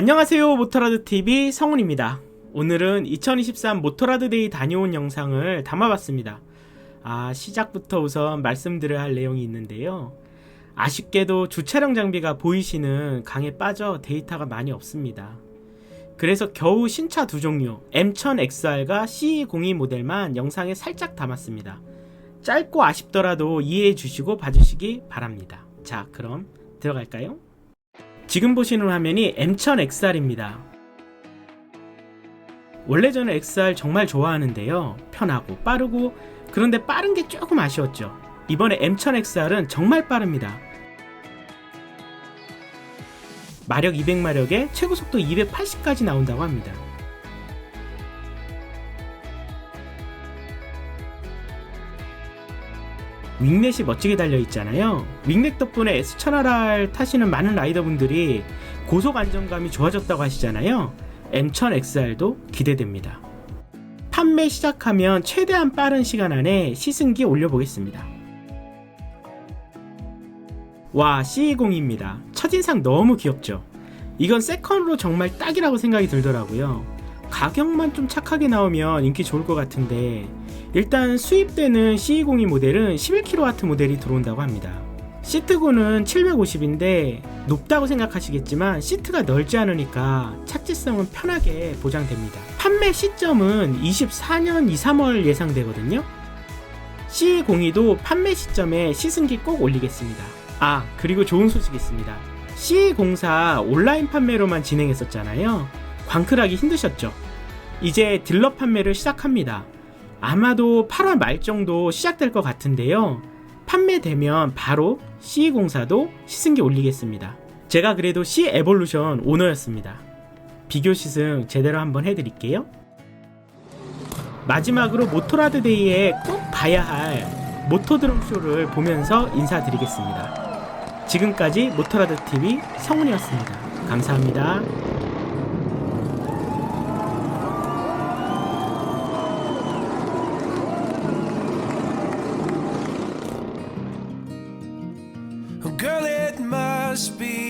안녕하세요 모토라드TV 성훈입니다. 오늘은 2023 모토라드 데이 다녀온 영상을 담아봤습니다. 아 시작부터 우선 말씀드려야 할 내용이 있는데요. 아쉽게도 주차량 장비가 보이시는 강에 빠져 데이터가 많이 없습니다. 그래서 겨우 신차 두 종류 M1000XR과 CE02 모델만 영상에 살짝 담았습니다. 짧고 아쉽더라도 이해해 주시고 봐주시기 바랍니다. 자 그럼 들어갈까요? 지금 보시는 화면이 M1000XR입니다. 원래 저는 XR 정말 좋아하는데요. 편하고 빠르고 그런데 빠른 게 조금 아쉬웠죠. 이번에 M1000XR은 정말 빠릅니다. 마력 200마력에 최고 속도 280까지 나온다고 합니다. 윙넷이 멋지게 달려 있잖아요. 윙넷 덕분에 S1000RR 타시는 많은 라이더분들이 고속 안정감이 좋아졌다고 하시잖아요. M1000XR도 기대됩니다. 판매 시작하면 최대한 빠른 시간 안에 시승기 올려보겠습니다. 와, CE02입니다. 첫인상 너무 귀엽죠? 이건 세컨으로 정말 딱이라고 생각이 들더라고요. 가격만 좀 착하게 나오면 인기 좋을 것 같은데 일단 수입되는 CE02 모델은 11kW 모델이 들어온다고 합니다. 시트고는 750인데 높다고 생각하시겠지만 시트가 넓지 않으니까 착지성은 편하게 보장됩니다. 판매 시점은 24년 2, 3월 예상되거든요. CE02도 판매 시점에 시승기 꼭 올리겠습니다. 아, 그리고 좋은 소식이 있습니다. CE04 온라인 판매로만 진행했었잖아요. 광클하기 힘드셨죠? 이제 딜러 판매를 시작합니다. 아마도 8월 말 정도 시작될 것 같은데요. 판매되면 바로 CE04도 시승기 올리겠습니다. 제가 그래도 C 에볼루션 오너였습니다. 비교 시승 제대로 한번 해드릴게요. 마지막으로 모토라드 데이에 꼭 봐야 할 모토드럼 쇼를 보면서 인사드리겠습니다. 지금까지 모토라드 TV 성훈이었습니다. 감사합니다. just be